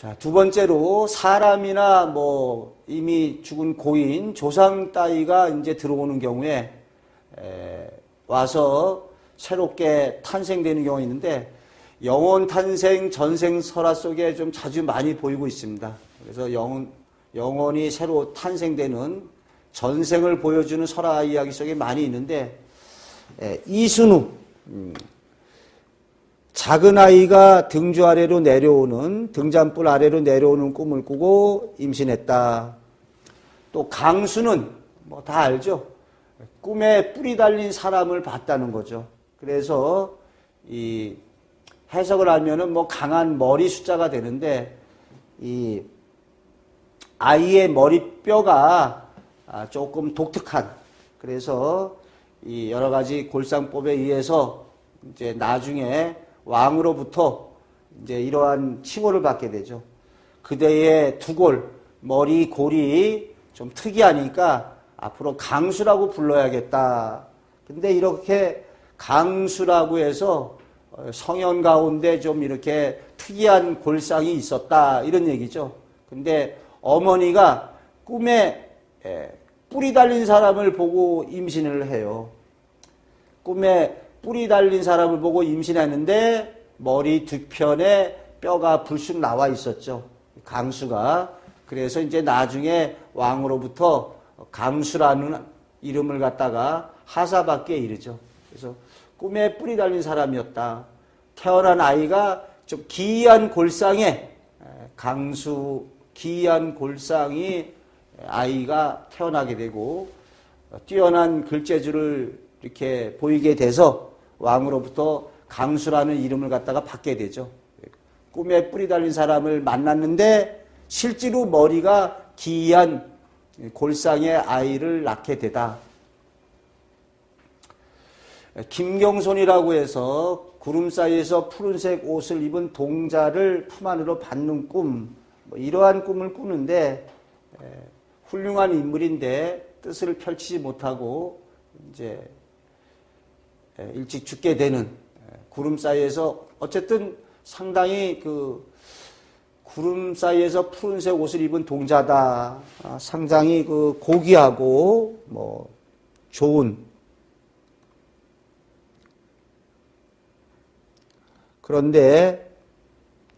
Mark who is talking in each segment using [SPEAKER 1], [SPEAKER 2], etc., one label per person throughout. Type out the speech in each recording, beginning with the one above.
[SPEAKER 1] 자, 두 번째로 사람이나 뭐 이미 죽은 고인, 조상 따위가 이제 들어오는 경우에 에, 와서 새롭게 탄생되는 경우가 있는데 영혼 탄생 전생 설화 속에 좀 자주 많이 보이고 있습니다. 그래서 영혼, 영혼이 새로 탄생되는 전생을 보여주는 설화 이야기 속에 많이 있는데 에, 이순우 음, 작은 아이가 등주 아래로 내려오는 등잔불 아래로 내려오는 꿈을 꾸고 임신했다. 또 강수는 뭐 다 알죠. 꿈에 뿌리 달린 사람을 봤다는 거죠. 그래서 이 해석을 하면은 뭐 강한 머리 숫자가 되는데 이 아이의 머리뼈가 아, 조금 독특한 그래서 이 여러 가지 골상법에 의해서 이제 나중에 왕으로부터 이제 이러한 칭호를 받게 되죠. 그대의 두골, 머리, 골이 좀 특이하니까 앞으로 강수라고 불러야겠다. 근데 이렇게 강수라고 해서 성현 가운데 좀 이렇게 특이한 골상이 있었다. 이런 얘기죠. 근데 어머니가 꿈에 뿌리 달린 사람을 보고 임신을 해요. 꿈에 뿌리 달린 사람을 보고 임신했는데 머리 두 편에 뼈가 불쑥 나와 있었죠. 강수가. 그래서 이제 나중에 왕으로부터 강수라는 이름을 갖다가 하사받게 이르죠. 그래서 꿈에 뿌리 달린 사람이었다. 태어난 아이가 좀 기이한 골상에 강수 기이한 골상이 아이가 태어나게 되고 뛰어난 글재주를 이렇게 보이게 돼서 왕으로부터 강수라는 이름을 갖다가 받게 되죠. 꿈에 뿌리 달린 사람을 만났는데 실제로 머리가 기이한 골상의 아이를 낳게 되다. 김경손이라고 해서 구름 사이에서 푸른색 옷을 입은 동자를 품 안으로 받는 꿈, 뭐 이러한 꿈을 꾸는데 훌륭한 인물인데 뜻을 펼치지 못하고 이제 일찍 죽게 되는 구름 사이에서 어쨌든 상당히 그 구름 사이에서 푸른색 옷을 입은 동자다. 아, 상당히 그 고귀하고 뭐 좋은 그런데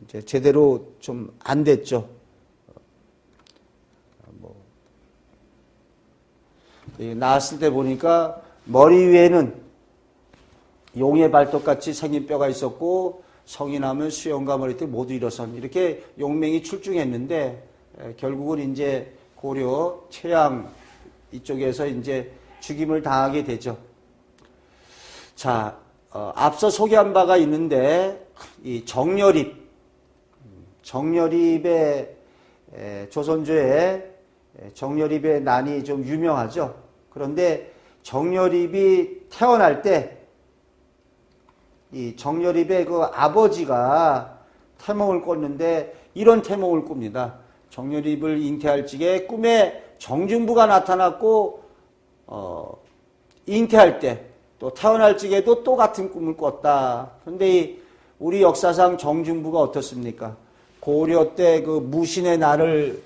[SPEAKER 1] 이제 제대로 좀 안 됐죠. 뭐 나왔을 때 보니까 머리 위에는 용의 발톱같이 생긴 뼈가 있었고 성이 나면 수영과 머리띠 모두 일어선 이렇게 용맹이 출중했는데 결국은 이제 고려 최양 이쪽에서 이제 죽임을 당하게 되죠. 자, 어, 앞서 소개한 바가 있는데 이 정열입, 정열입의 조선조의 정열입의 난이 좀 유명하죠. 그런데 정열입이 태어날 때 이 정열입의 그 아버지가 태몽을 꿨는데 이런 태몽을 꿉니다. 정열입을 잉태할 적에 꿈에 정중부가 나타났고 어, 잉태할 때 또 태어날 적에도 또 같은 꿈을 꿨다. 그런데 우리 역사상 정중부가 어떻습니까? 고려 때 그 무신의 날을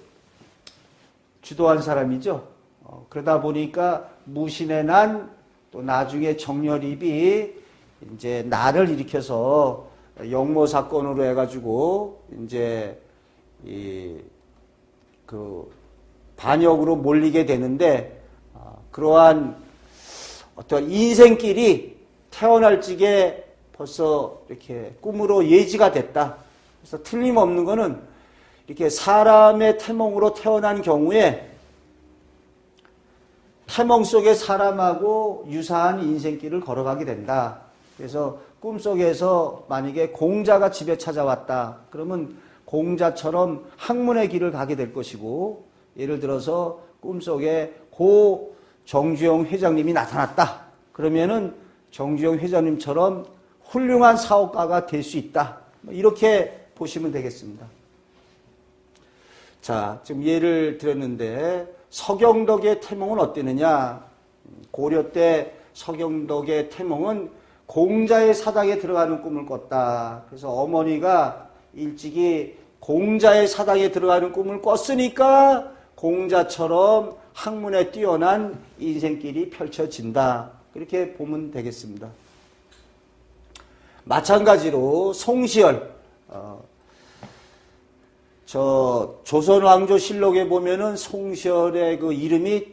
[SPEAKER 1] 주도한 사람이죠. 어, 그러다 보니까 무신의 난 또 나중에 정열입이 이제 나를 일으켜서 영모 사건으로 해가지고 이제 이 그 반역으로 몰리게 되는데 어, 그러한 어떤 인생길이 태어날 적에 벌써 이렇게 꿈으로 예지가 됐다. 그래서 틀림없는 거는 이렇게 사람의 태몽으로 태어난 경우에 태몽 속의 사람하고 유사한 인생길을 걸어가게 된다. 그래서 꿈속에서 만약에 공자가 집에 찾아왔다. 그러면 공자처럼 학문의 길을 가게 될 것이고 예를 들어서 꿈속에 고 정주영 회장님이 나타났다. 그러면은 정주영 회장님처럼 훌륭한 사업가가 될 수 있다. 뭐 이렇게 보시면 되겠습니다. 자, 지금 예를 들었는데 서경덕의 태몽은 어땠느냐? 고려 때 서경덕의 태몽은 공자의 사당에 들어가는 꿈을 꿨다. 그래서 어머니가 일찍이 공자의 사당에 들어가는 꿈을 꿨으니까 공자처럼 학문에 뛰어난 인생길이 펼쳐진다. 그렇게 보면 되겠습니다. 마찬가지로 송시열, 어, 저 조선왕조실록에 보면은 송시열의 그 이름이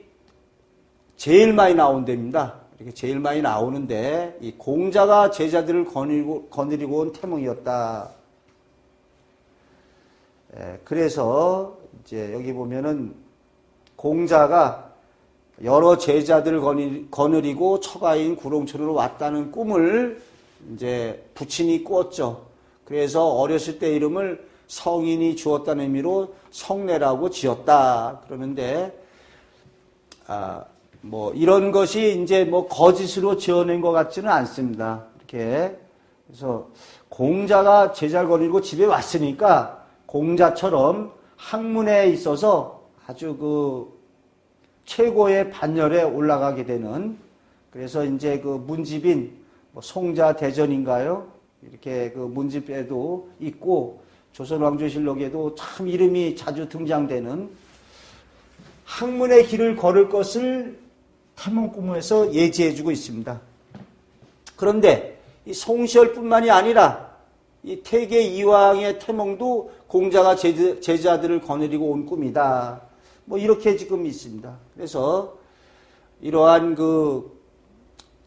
[SPEAKER 1] 제일 많이 나온답니다. 이렇게 제일 많이 나오는데 이 공자가 제자들을 거느리고, 거느리고 온 태몽이었다. 예, 그래서 이제 여기 보면은 공자가 여러 제자들을 거느리고 처가인 구롱천으로 왔다는 꿈을 이제 부친이 꾸었죠. 그래서 어렸을 때 이름을 성인이 주었다는 의미로 성례라고 지었다. 그러는데 아, 뭐 이런 것이 이제 뭐 거짓으로 지어낸 것 같지는 않습니다. 이렇게 그래서 공자가 제자를 거느리고 집에 왔으니까 공자처럼 학문에 있어서 아주 그 최고의 반열에 올라가게 되는 그래서 이제 그 문집인 뭐 송자 대전인가요? 이렇게 그 문집에도 있고 조선 왕조실록에도 참 이름이 자주 등장되는 학문의 길을 걸을 것을 태몽꿈에서 예지해주고 있습니다. 그런데 이 송시열뿐만이 아니라 이 태계 이왕의 태몽도 공자가 제자, 들을 거느리고 온 꿈이다. 뭐 이렇게 지금 있습니다. 그래서 이러한 그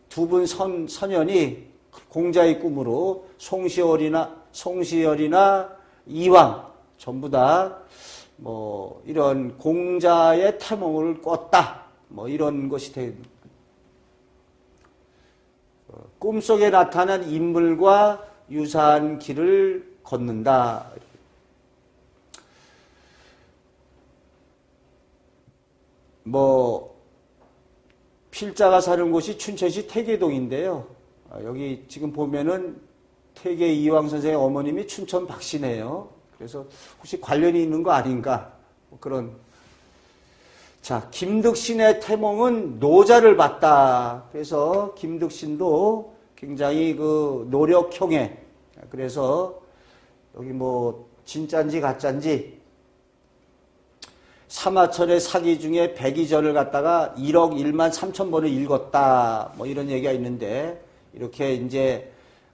[SPEAKER 1] 두 분 선, 선연이 공자의 꿈으로 송시열이나 송시열이나 이왕 전부 다 뭐 이런 공자의 태몽을 꿨다. 뭐 이런 것이 된 어, 꿈속에 나타난 인물과 유사한 길을 걷는다. 뭐 필자가 사는 곳이 춘천시 태계동인데요. 아, 여기 지금 보면은 태계 이왕 선생의 어머님이 춘천 박씨네요. 그래서 혹시 관련이 있는 거 아닌가 뭐 그런 자, 김득신의 태몽은 노자를 봤다. 그래서 김득신도 굉장히 그 노력형에 그래서 여기 뭐 진짠지 가짠지 사마천의 사기 중에 백이절을 갖다가 1억 1만 3천 번을 읽었다. 뭐 이런 얘기가 있는데 이렇게 이제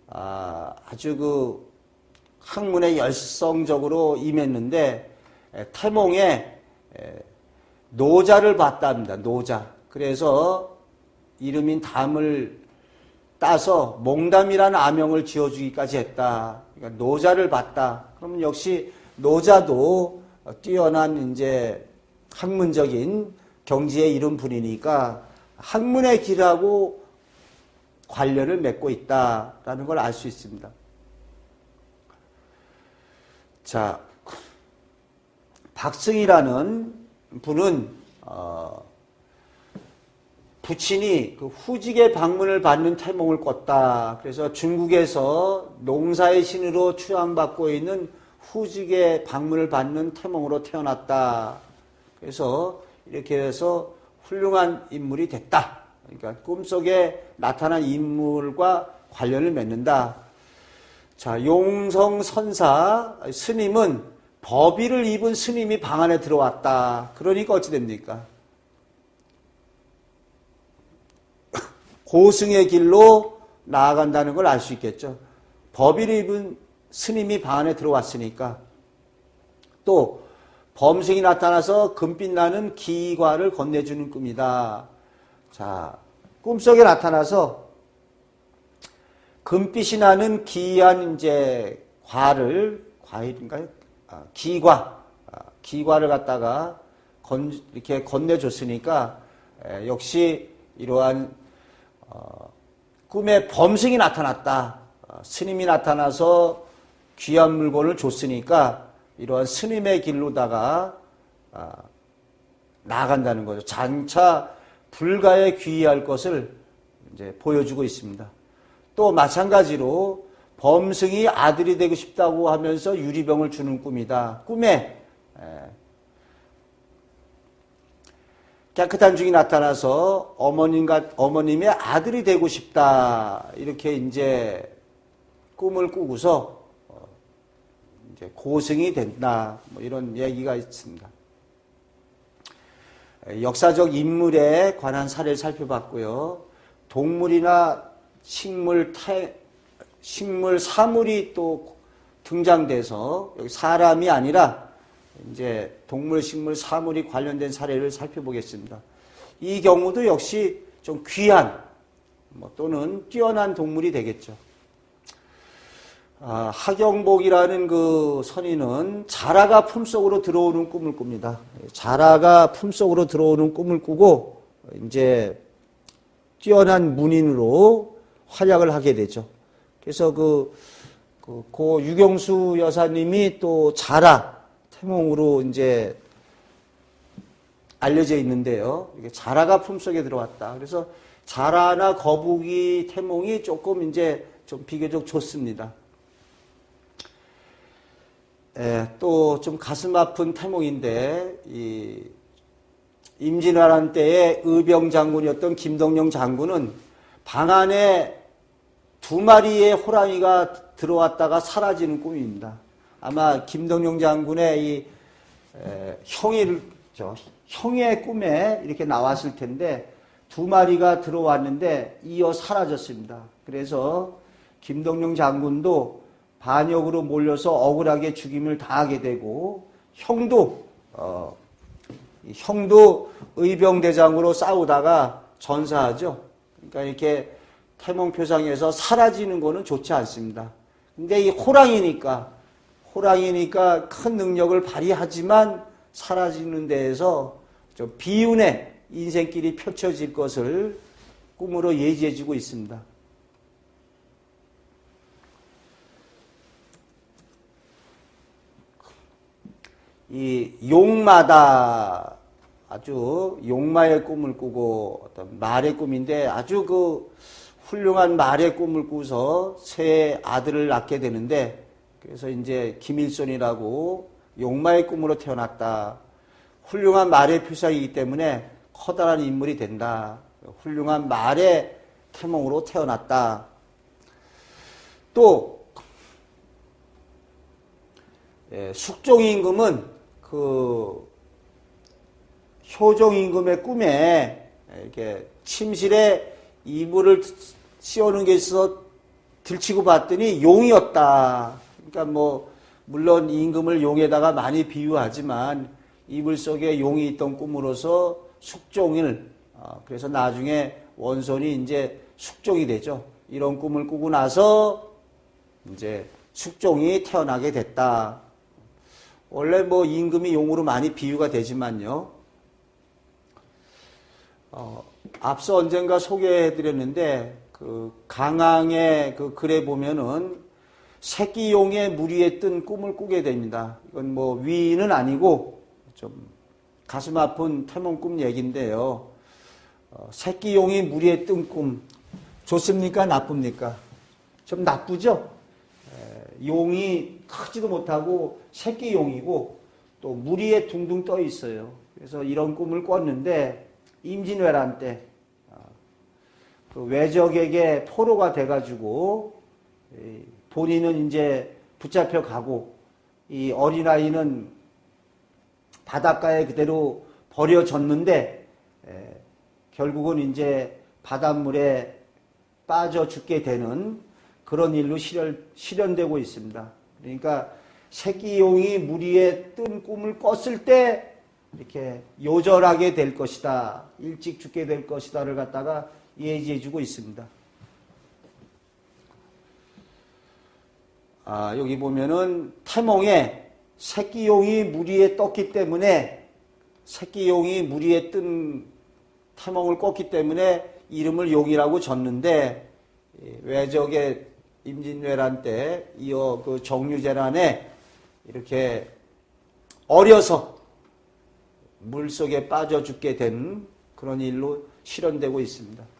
[SPEAKER 1] 아, 아주 그 학문에 열성적으로 임했는데 태몽에 노자를 봤답니다. 노자. 그래서 이름인 담을 따서 몽담이라는 아명을 지어주기까지 했다. 그러니까 노자를 봤다. 그러면 역시 노자도 뛰어난 이제 학문적인 경지에 이른 분이니까 학문의 길하고 관련을 맺고 있다라는 걸 알 수 있습니다. 자, 박승이라는 분은 어, 부친이 그 후직의 방문을 받는 태몽을 꿨다. 그래서 중국에서 농사의 신으로 추앙받고 있는 후직의 방문을 받는 태몽으로 태어났다. 그래서 이렇게 해서 훌륭한 인물이 됐다. 그러니까 꿈속에 나타난 인물과 관련을 맺는다. 자, 용성 선사 스님은 법의를 입은 스님이 방 안에 들어왔다. 그러니까 어찌 됩니까? 고승의 길로 나아간다는 걸 알 수 있겠죠. 법의를 입은 스님이 방 안에 들어왔으니까 또 범승이 나타나서 금빛 나는 기과를 건네주는 꿈이다. 자, 꿈속에 나타나서 금빛이 나는 기이한 이제 과를 과일인가요? 아, 기과 아, 기과를 갖다가 건, 이렇게 건네줬으니까 에, 역시 이러한 어, 꿈에 범승이 나타났다. 어, 스님이 나타나서 귀한 물건을 줬으니까 이러한 스님의 길로다가 아, 나아간다는 거죠. 장차 불가에 귀의할 것을 이제 보여주고 있습니다. 또 마찬가지로 범승이 아들이 되고 싶다고 하면서 유리병을 주는 꿈이다. 꿈에 깨끗한 중이 나타나서 어머님과 어머님의 아들이 되고 싶다 이렇게 이제 꿈을 꾸고서 어, 이제 고승이 된다. 뭐 이런 얘기가 있습니다. 역사적 인물에 관한 사례를 살펴봤고요. 동물이나 식물 태, 식물 사물이 또 등장돼서 여기 사람이 아니라 이제 동물, 식물, 사물이 관련된 사례를 살펴보겠습니다. 이 경우도 역시 좀 귀한 뭐 또는 뛰어난 동물이 되겠죠. 아, 하경복이라는 그 선인은 자라가 품속으로 들어오는 꿈을 꿉니다. 자라가 품속으로 들어오는 꿈을 꾸고 이제 뛰어난 문인으로 활약을 하게 되죠. 그래서 그, 그, 고 유경수 여사님이 또 자라 태몽으로 이제 알려져 있는데요. 이게 자라가 품속에 들어왔다. 그래서 자라나 거북이 태몽이 조금 이제 좀 비교적 좋습니다. 예, 또좀 가슴 아픈 태몽인데 이 임진왜란 때의 의병 장군이었던 김동영 장군은 방 안에 두 마리의 호랑이가 들어왔다가 사라지는 꿈입니다. 아마 김동영 장군의 이 에, 형이 저 형의 꿈에 이렇게 나왔을 텐데 두 마리가 들어왔는데 이어 사라졌습니다. 그래서 김동영 장군도 반역으로 몰려서 억울하게 죽임을 당하게 되고 형도 어, 형도 의병대장으로 싸우다가 전사하죠. 그러니까 이렇게 태몽 표상에서 사라지는 거는 좋지 않습니다. 근데 이 호랑이니까 호랑이니까 큰 능력을 발휘하지만 사라지는 데에서 좀 비운의 인생길이 펼쳐질 것을 꿈으로 예지해주고 있습니다. 이 용마다 아주 용마의 꿈을 꾸고 어떤 말의 꿈인데 아주 그 훌륭한 말의 꿈을 꾸서 새 아들을 낳게 되는데 그래서 이제 김일손이라고 용마의 꿈으로 태어났다. 훌륭한 말의 표상이기 때문에 커다란 인물이 된다. 훌륭한 말의 태몽으로 태어났다. 또 예, 숙종 임금은 그 효종 임금의 꿈에 이렇게 침실에 이불을 씌우는 게 있어서 들치고 봤더니 용이었다. 그러니까 뭐 물론 임금을 용에다가 많이 비유하지만 이불 속에 용이 있던 꿈으로서 숙종을 어, 그래서 나중에 원손이 이제 숙종이 되죠. 이런 꿈을 꾸고 나서 이제 숙종이 태어나게 됐다. 원래 뭐 임금이 용으로 많이 비유가 되지만요. 어, 앞서 언젠가 소개해드렸는데 그 강항의 그 글에 보면은 새끼용의 무리에 뜬 꿈을 꾸게 됩니다. 이건 뭐 위는 아니고 좀 가슴 아픈 태몽 꿈 얘기인데요. 어, 새끼용이 무리에 뜬 꿈 좋습니까? 나쁩니까? 좀 나쁘죠? 에, 용이 크지도 못하고 새끼용이고 또 무리에 둥둥 떠 있어요. 그래서 이런 꿈을 꿨는데 임진왜란 때 어, 그 외적에게 포로가 돼가지고 본인은 이제 붙잡혀 가고 이 어린아이는 바닷가에 그대로 버려졌는데 에, 결국은 이제 바닷물에 빠져 죽게 되는 그런 일로 실현, 실현되고 있습니다. 그러니까 새끼용이 물 위에 뜬 꿈을 꿨을 때 이렇게 요절하게 될 것이다. 일찍 죽게 될 것이다를 갖다가 예지해 주고 있습니다. 아, 여기 보면은 태몽에 새끼용이 물 위에 떴기 때문에 새끼용이 물 위에 뜬 태몽을 꿨기 때문에 이름을 용이라고 졌는데 외적의 임진왜란 때 이어 그 정유재란에 이렇게 어려서 물 속에 빠져 죽게 된 그런 일로 실현되고 있습니다.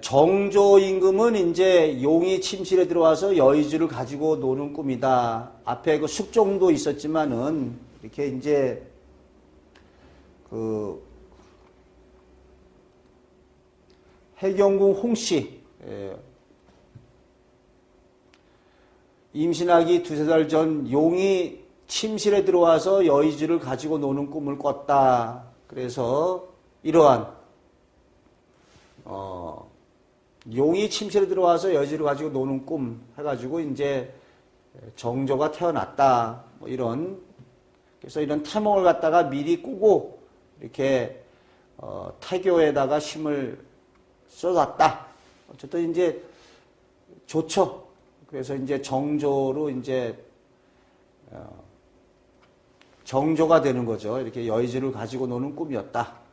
[SPEAKER 1] 정조 임금은 이제 용이 침실에 들어와서 여의주를 가지고 노는 꿈이다. 앞에 그 숙종도 있었지만은 이렇게 이제 그 해경궁 홍씨 예, 임신하기 두세 달 전 용이 침실에 들어와서 여의주를 가지고 노는 꿈을 꿨다. 그래서 이러한 어, 용이 침실에 들어와서 여의주를 가지고 노는 꿈 해가지고 이제 정조가 태어났다. 뭐 이런 그래서 이런 태몽을 갖다가 미리 꾸고 이렇게 어, 태교에다가 힘을 쏟았다. 어쨌든 이제 좋죠. 그래서 이제 정조로 이제 어, 정조가 되는 거죠. 이렇게 여의주를 가지고 노는 꿈이었다.